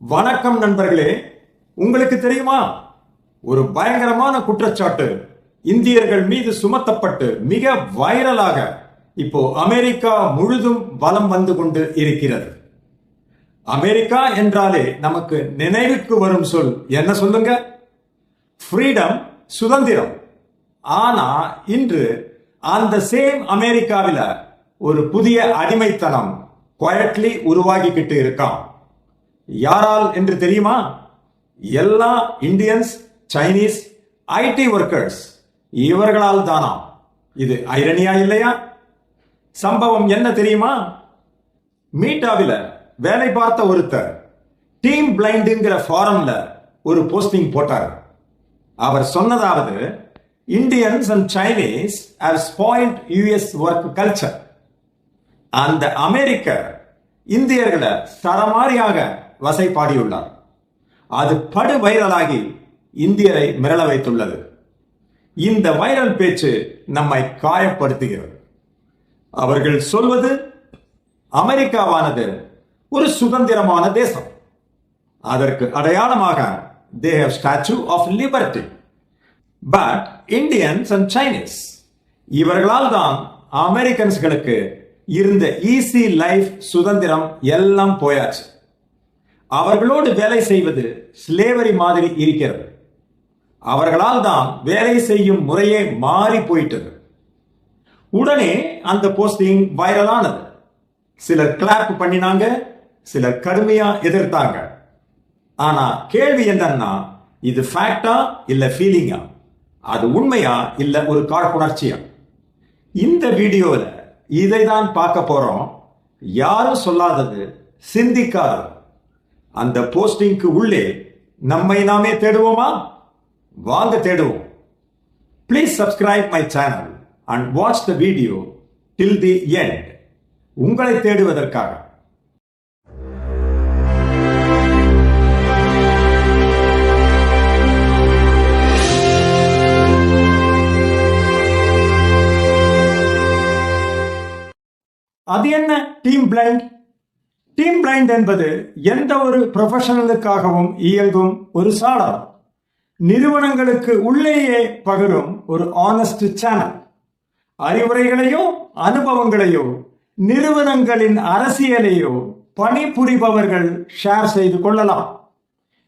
வணக்கம் நண்பர்களே உங்களுக்கு தெரியுமா? ஒரு பயங்கரமான குற்றச்சாட்டு. இந்தியர்கள் மீது சுமத்தப்பட்டு மிக வைரலாக இப்போ அமெரிக்கா முழுதும் வலம் வந்து கொண்டு இருக்கிறது. அமெரிக்கா என்றாலே நமக்கு நினைவுக்கு வரும் சொல் என்ன சொல்லுங்க? ஃப்ரீடம் சுதந்திரம். ஆனா இன்று அந்த சேம் அமெரிக்காவில ஒரு புதிய அடிமைத்தனம் குவயட்லி உருவாகிக்கிட்டு இருக்கான் யாரால் என்று தெரியுமா? எல்லா இந்தியன்ஸ் சைனீஸ் ஐடி ஒர்க்கர்ஸ் இவர்களால் தானா? இது ஐரணியா இல்லையா? சம்பவம் என்ன தெரியுமா? மீட்டாவில வேலை பார்த்த ஒருத்தர் டீம் பிளைண்டுங்கிற ஃபாரம்ல ஒரு போஸ்டிங் போட்டார். அவர் சொன்னதாவது Indians and Chinese have spoiled US work culture அந்த அமெரிக்க இந்தியர்களை வசை பாடியுள்ளார் அது படு வைரலாகி இந்தியரை மிரள வைத்துள்ளது. இந்த வைரல் பேச்சு நம்மை காயப்படுத்துகிறது. அவர்கள் சொல்வது அமெரிக்காவானது ஒரு சுதந்திரமான தேசம். அதற்கு அடையாளமாக they have statue of liberty but Indians and Chinese இவர்களால் தான் அமெரிக்கன்ஸ்களுக்கு இருந்த ஈஸி லைஃப் சுதந்திரம் எல்லாம் போயாச்சு. அவர்களோடு வேலை செய்வது ஸ்லேவரி மாதிரி இருக்கிறது. அவர்களால் தான் வேலை செய்யும் முறையே மாறி போயிட்டது. உடனே அந்த போஸ்டிங் வைரலானது சிலர் கிளாப் பண்ணினாங்க சிலர் கடுமையா எதிர்த்தாங்க. ஆனா கேள்வி என்னன்னா இது ஃபேக்டா இல்ல ஃபீலிங்கா அது உண்மையா இல்ல ஒரு காழ்ப்புணர்ச்சியா? இந்த வீடியோவில் இதை தான் பார்க்க போறோம். யாரும் சொல்லாதது சிந்திக்காதது. அந்த போஸ்டிங்க்கு உள்ளே நம்மை நாமே தேடுவோமா? வாங்க தேடுவோம். Please subscribe my channel and watch the video till the end உங்களை தேடுவதற்காக. அது என்ன? டீம் பிளைண்ட் டீம் பிளைண்ட் என்பது எந்த ஒரு ப்ரொஃபஷனலுக்காகவும் இயங்கும் ஒரு சாளரம் நிறுவனங்களுக்கு உள்ளேயே பகரும் ஒரு ஆனஸ்ட் சேனல் அறிவுரைகளையோ அனுபவங்களையோ நிறுவனங்களின் அரசியலையோ பணிபுரிபவர்கள் ஷேர் செய்து கொள்ளலாம்.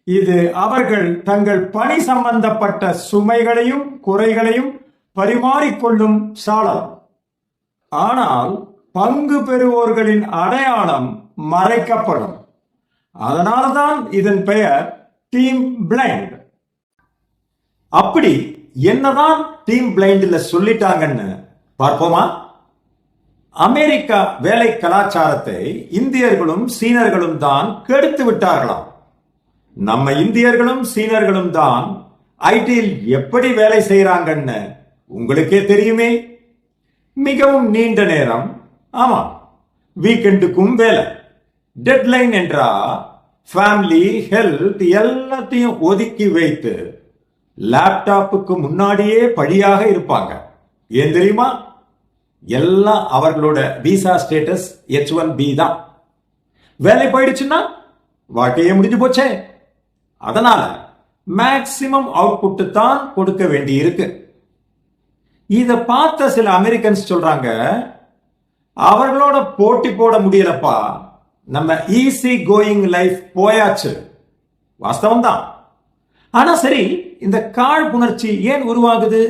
இது அவர்கள் தங்கள் பணி சம்பந்தப்பட்ட சுமைகளையும் குறைகளையும் பரிமாறிக்கொள்ளும் சாளரம் ஆனால் பங்கு பெறுவோர்களின் அடையாளம் மறைக்கப்படும். அதனால்தான் இதன் பெயர் டீம் பிளைண்ட் அப்படி என்னதான் டீம் பிளைண்ட்ல சொல்லிட்டாங்கன்னு பார்ப்போமா? அமெரிக்கா வேலை கலாச்சாரத்தை இந்தியர்களும் சீனர்களும் தான் கெடுத்து விட்டார்களாம். நம்ம இந்தியர்களும் சீனர்களும் தான் ஐடியில் எப்படி வேலை செய்யறாங்கன்னு உங்களுக்கே தெரியுமே. மிகவும் நீண்ட நேரம். ஆமா வீக்கெண்டுக்கும் வேலை. டெட்லைன் என்றா ஃபேமிலி ஹெல்த் எல்லாத்தையும் ஒதுக்கி வைத்து லேப்டாப்புக்கு முன்னாடியே படியாக இருப்பாங்க. ஏன் தெரியுமா? எல்லாம் அவர்களோட visa status H one B தான். வேலை போயிடுச்சுன்னா வாழ்க்கையே முடிஞ்சு போச்சே. அதனால மேக்சிமம் அவுட்புட் தான் கொடுக்க வேண்டி இருக்கு இதை பார்த்த சில அமெரிக்கன்ஸ் சொல்றாங்க அவர்களோட போட்டி போட முடியலப்பா. நம்ம ஈஸி கோயிங் லைஃப் போயாச்சு. வாஸ்தவம் தான் ஆனா சரி இந்த காழ்ப்புணர்ச்சி ஏன் உருவாகுது?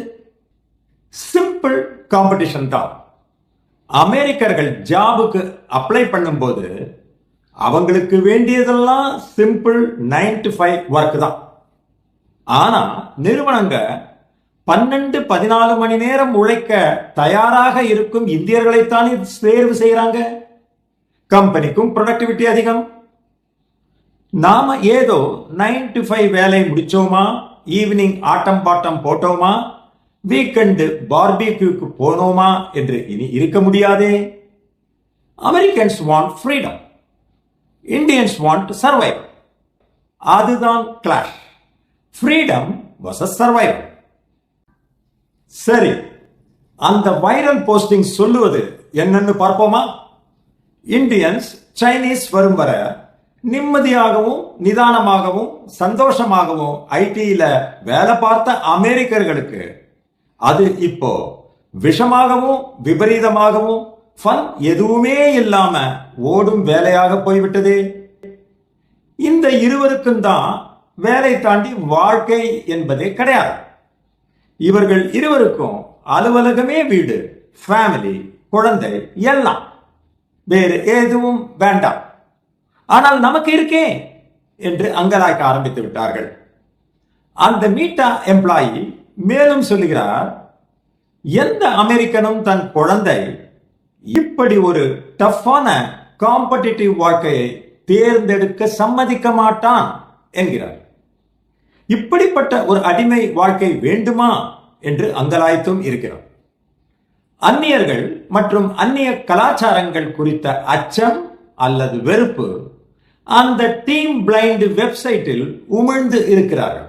சிம்பிள் காம்படிஷன் தான். அமெரிக்கர்கள் ஜாபுக்கு அப்ளை பண்ணும்போது அவங்களுக்கு வேண்டியதெல்லாம் simple nine to five work தான். ஆனா நிறுவனங்க பன்னெண்டு பதினாலு மணி நேரம் உழைக்க தயாராக இருக்கும் இந்தியர்களைத்தான் தேர்வு செய்யறாங்க கம்பெனிக்கும் ப்ரொடக்டிவிட்டி அதிகம். நாம ஏதோ நைன் டு ஃபைவ் வேலை முடிச்சோமா? ஈவினிங் ஆட்டம் பாட்டம் போட்டோமா? வீக்கெண்டு பார்பிக்யூக்கு போனோமா? என்று இனி இருக்க முடியாதே. Americans want freedom Indians want survive அதுதான் கிளாஷ் ஃப்ரீடம் வர்சஸ் சர்வைவ் சரி அந்த வைரல் போஸ்டிங் சொல்லுவது என்னன்னு பார்ப்போமா? இந்தியன்ஸ் சைனீஸ் வரும் வர நிம்மதியாகவும் நிதானமாகவும் சந்தோஷமாகவும் ஐடியில வேலை பார்த்த அமெரிக்கர்களுக்கு அது இப்போ விஷமாகவும் விபரீதமாகவும் ஃபன் எதுவுமே இல்லாம ஓடும் வேலையாக போய்விட்டதே. இந்த இருவருக்கும் தான் வேலை தாண்டி வாழ்க்கை என்பதே கிடையாது. இவர்கள் இருவருக்கும் அலுவலகமே வீடு ஃபேமிலி குழந்தை எல்லாம். வேறு எதுவும் வேண்டாம். ஆனால் நமக்கு இருக்கே என்று அங்கலாய்க்க ஆரம்பித்து விட்டார்கள். அந்த மீட்டா எம்ப்ளாயி மேலும் சொல்லுகிறார் எந்த அமெரிக்கனும் தன் குழந்தை இப்படி ஒரு டஃப்பான காம்படிட்டிவ் வாழ்க்கையை தேர்ந்தெடுக்க சம்மதிக்க மாட்டான் என்கிறார். இப்படிப்பட்ட ஒரு அடிமை வாழ்க்கை வேண்டுமா என்று அங்கலாய்த்தும் இருக்கிறோம் அந்நியர்கள் மற்றும் அந்நிய கலாச்சாரங்கள் குறித்த அச்சம் அல்லது வெறுப்பு அந்த டீம் பிளைண்ட் வெப்சைட்டில் உமிழ்ந்து இருக்கிறார்கள்.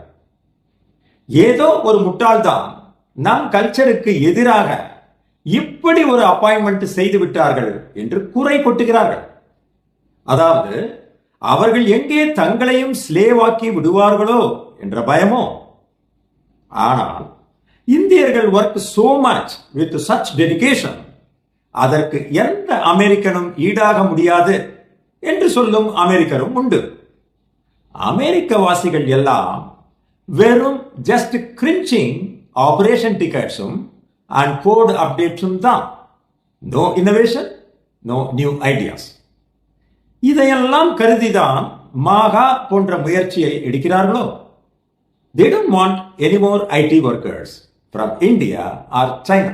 ஏதோ ஒரு முட்டாள்தான் நம் கல்ச்சருக்கு எதிராக இப்படி ஒரு அப்பாயின்மெண்ட் செய்து விட்டார்கள் என்று குறை கொட்டுகிறார்கள். அதாவது அவர்கள் எங்கே தங்களையும் ஸ்லேவாக்கி விடுவார்களோ என்ற பயமோ? ஆனால் இந்தியர்கள் work so much with such dedication அதற்கு எந்த அமெரிக்கனும் ஈடாக முடியாது என்று சொல்லும் அமெரிக்கரும் உண்டு. அமெரிக்க வாசிகள் எல்லாம் வெறும் ஜஸ்ட் கிரிஞ்சிங் ஆபரேஷன் டிக்கெட்ஸும் அண்ட் கோட் அப்டேட்ஸும் தான். No innovation no new ideas இதையெல்லாம் கருதிதான் மாகா போன்ற முயற்சியை எடுக்கிறார்களோ? They don't want anymore IT workers from India or China.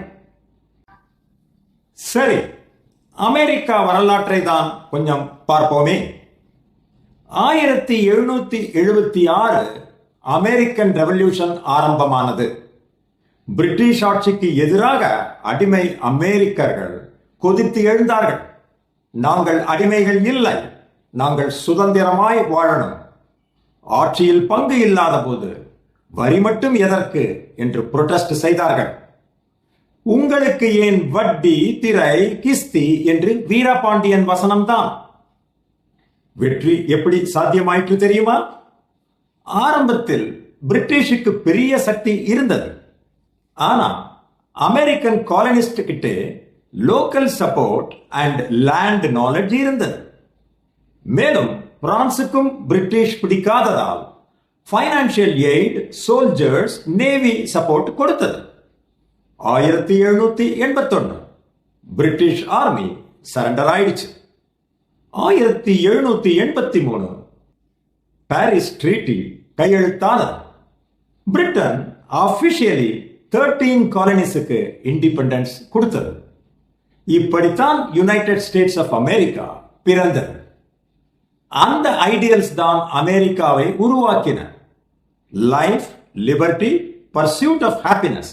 சரி அமெரிக்கா வரலாற்றை தான் கொஞ்சம் பார்ப்போமே. ஆயிரத்தி எழுநூத்தி எழுபத்தி ஆறு அமெரிக்கன் ரெவல்யூஷன் ஆரம்பமானது. பிரிட்டிஷ் ஆட்சிக்கு எதிராக அடிமை அமெரிக்கர்கள் கொதித்து எழுந்தார்கள். நாங்கள் அடிமைகள் இல்லை நாங்கள் சுதந்திரமாய் வாழணும். ஆட்சியில் பங்கு இல்லாத போது வரி மட்டும் எதற்கு? என்று புரொட்டஸ்ட் செய்தார்கள். உங்களுக்கு ஏன் வட்டி திரை கிஸ்தி என்று வீரபாண்டியன் வசனம்தான்? வெற்றி எப்படி சாத்தியமாயிற்று தெரியுமா? ஆரம்பத்தில் பிரிட்டிஷுக்கு பெரிய சக்தி இருந்தது. ஆனா அமெரிக்கன் காலனிஸ்ட் கிட்டே local support and land knowledge இருந்தது. மேலும் பிரான்சுக்கும் British பிடிக்காததால் financial aid soldiers navy support கொடுத்தது. ஆயிரத்தி எழுநூத்தி எண்பத்தொன்னு பிரிட்டிஷ் ஆர்மி சரண்டர் ஆயிடுச்சு. ஆயிரத்தி எழுநூத்தி எண்பத்தி மூணு பாரிஸ் ட்ரீட்டி கையெழுத்தானது. பிரிட்டன் அபிஷியலி தேர்ட்டீன் காலனிஸுக்கு இண்டிபெண்டன்ஸ் கொடுத்தது. இப்படித்தான் யுனைடெட் ஸ்டேட்ஸ் ஆஃப் அமெரிக்கா பிறந்தது. அந்த ஐடியல்ஸ் தான் அமெரிக்காவை உருவாக்கின. Life liberty pursuit of happiness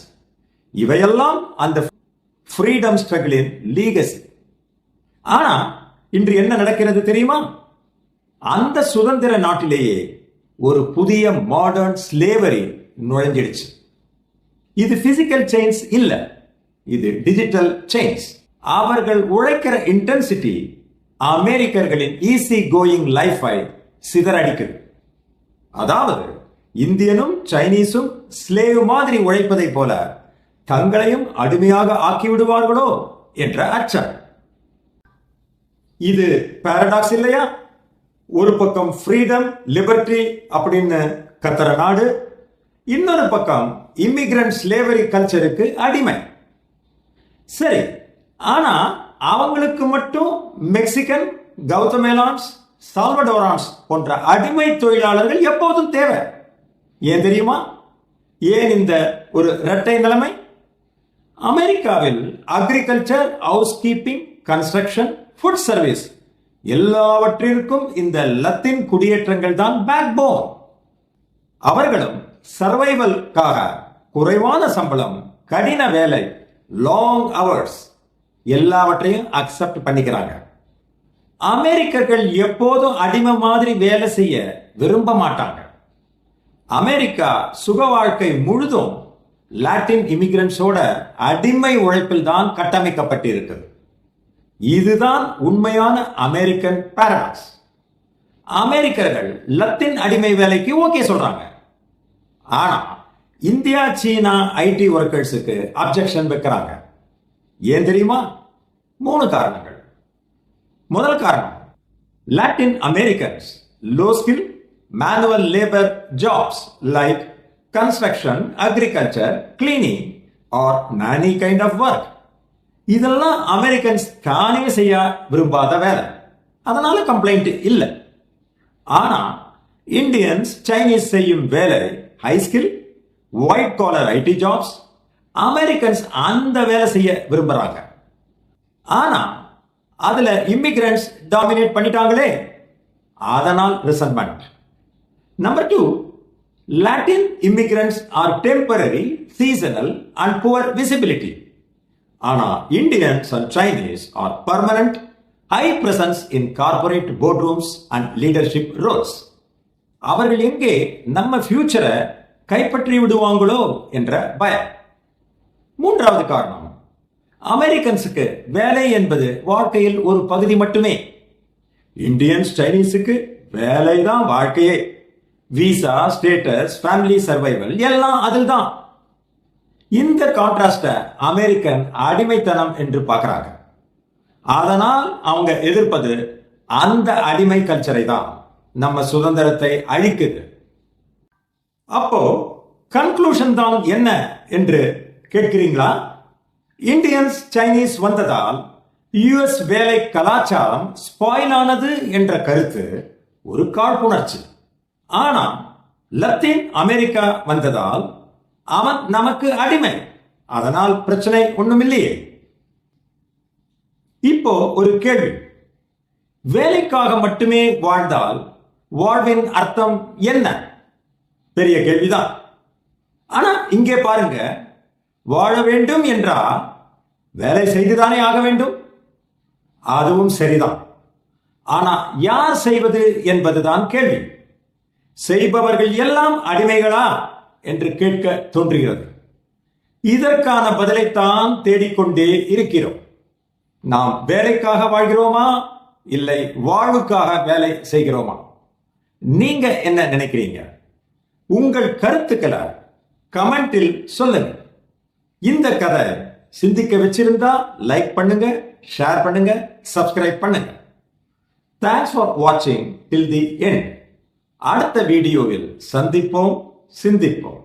இவையெல்லாம் அந்த ஃப்ரீடம் ஸ்ட்ரகிளின் லீகசி ஆனா இன்று என்ன நடக்கிறது தெரியுமா? அந்த சுதந்திர நாட்டிலேயே ஒரு புதிய மாடர்ன் ஸ்லேவரி நுழைஞ்சிடுச்சு. இது பிசிக்கல் சேஞ்ச் இல்ல இது டிஜிட்டல் சேஞ்ச் அவர்கள் உழைக்கிற இன்டென்சிட்டி அமெரிக்கர்களின் ஈஸி கோயிங் லைஃபை சிதறடிக்குது. அதாவது இந்தியனும் சைனீஸும் ஸ்லேவ் மாதிரி உழைப்பதை போல தங்களையும் அடிமையாக ஆக்கி விடுவார்களோ என்ற அச்சம். இது பாரடாக்ஸ் இல்லையா? ஒரு பக்கம் ஃப்ரீடம் லிபர்ட்டி அப்படின்னு கத்துற நாடு இன்னொரு பக்கம் இம்மிகிரண்ட் ஸ்லேவரி கல்ச்சருக்கு அடிமை. சரி ஆனா அவங்களுக்கு மட்டும் மெக்சிகன் கௌதமேலான்ஸ் சால்வடோரான்ஸ் போன்ற அடிமை தொழிலாளர்கள் எப்போதும் தேவை. ஏன் தெரியுமா? ஏன் இந்த ஒரு இரட்டை நிலைமை? அமெரிக்காவில் agriculture house keeping construction food service எல்லாவற்றிற்கும் இந்த லத்தின் குடியேற்றங்கள் தான் பேக் போன் அவர்களும் சர்வைவல்காக குறைவான சம்பளம் கடின வேலை லாங் அவர்ஸ் எல்லாவற்றையும் அக்செப்ட் பண்ணிக்கிறாங்க. அமெரிக்கர்கள் எப்போதும் அடிமை மாதிரி வேலை செய்ய விரும்ப மாட்டாங்க. அமெரிக்கா சுக வாழ்க்கை முழுதும் லாட்டின் இமிகிரன்ஸோட அடிமை உழைப்பில் தான் கட்டமைக்கப்பட்டிருக்கிறது. இதுதான் உண்மையான அமெரிக்கன் பாரடாக்ஸ் அமெரிக்கர்கள் லத்தின் அடிமை வேலைக்கு ஓகே சொல்றாங்க. ஆனா இந்தியா சீனா ஐடி ஒர்க்கர்ஸுக்கு அப்ஜெக்ஷன் வைக்கிறாங்க. ஏன் தெரியுமா? மூணு காரணங்கள். முதல் காரணம் Latin Americans low skill manual labour jobs like construction agriculture cleaning or many kind of work இதெல்லாம் அமெரிக்கன்ஸ் தானே செய்ய விரும்பாத வேலை. அதனால கம்ப்ளைண்ட் இல்லை. ஆனா இந்தியன்ஸ் சைனீஸ் செய்யும் வேலை high skill white collar IT jobs Americans அந்த வேலை செய்ய விரும்புறாங்க. ஆனா அதுல இமிகிரண்ட்ஸ் டாமினேட் பண்ணிட்டாங்களே. அதனால் resentment number two Latin immigrants are temporary seasonal and poor visibility ஆனா Indians and Chinese are permanent high presence in corporate board rooms and leadership roles அவர்கள் எங்கே நம்ம ஃபியூச்சரை கைப்பற்றி விடுவாங்களோ என்ற பயம். மூன்றாவது காரணம் அமெரிக்கன்ஸுக்கு வேலை என்பது வாழ்க்கையில் ஒரு பகுதி மட்டுமே. இந்தியன்ஸ் சைனீஸுக்கு வேலை தான் வாழ்க்கையே. விசா ஸ்டேட்டஸ் ஃபேமிலி சர்வைவல் எல்லாம் அதில் தான் இந்த கான்ட்ராஸ்ட அமெரிக்கன் அடிமைத்தனம் என்று பார்க்குறாங்க. அதனால் அவங்க எதிர்ப்பது அந்த அடிமை கல்ச்சரை தான் நம்ம சுதந்திரத்தை அழிக்குது. அப்போ கன்க்ளூஷன் தான் என்ன என்று கேட்கிறீங்களா? இந்தியன்ஸ் சைனீஸ் வந்ததால் யுஎஸ் வேலை கலாச்சாரம் ஸ்பாயில் ஆனது என்ற கருத்து ஒரு காழ்ப்புணர்ச்சி. ஆனா லத்தீன் அமெரிக்கா வந்ததால் அவன் நமக்கு அடிமை. அதனால் பிரச்சனை ஒண்ணுமில்லையே. இப்போ ஒரு கேள்வி. வேலைக்காக மட்டுமே வாழ்ந்தால் வாழ்வின் அர்த்தம் என்ன? பெரிய கேள்விதான். ஆனா இங்கே பாருங்க. வாழ வேண்டும் என்றா வேலை செய்துதானே ஆக வேண்டும்? அதுவும் சரிதான். ஆனா யார் செய்வது என்பதுதான் கேள்வி. செய்பவர்கள் எல்லாம் அடிமைகளா என்று கேட்க தோன்றுகிறது. இதற்கான பதிலைத்தான் தேடிக்கொண்டே இருக்கிறோம். நாம் வேலைக்காக வாழ்கிறோமா? இல்லை வாழ்வுக்காக வேலை செய்கிறோமா? நீங்க என்ன நினைக்கிறீங்க? உங்கள் கருத்துக்களை கமெண்டில் சொல்லுங்க. இந்த கதை சிந்திக்க வச்சிருந்தா லைக் பண்ணுங்க ஷேர் பண்ணுங்க சப்ஸ்கிரைப் பண்ணுங்க. தேங்க்ஸ் ஃபார் வாட்சிங் டில் தி எண்ட் அடுத்த வீடியோவில் சந்திப்போம் சிந்திப்போம்.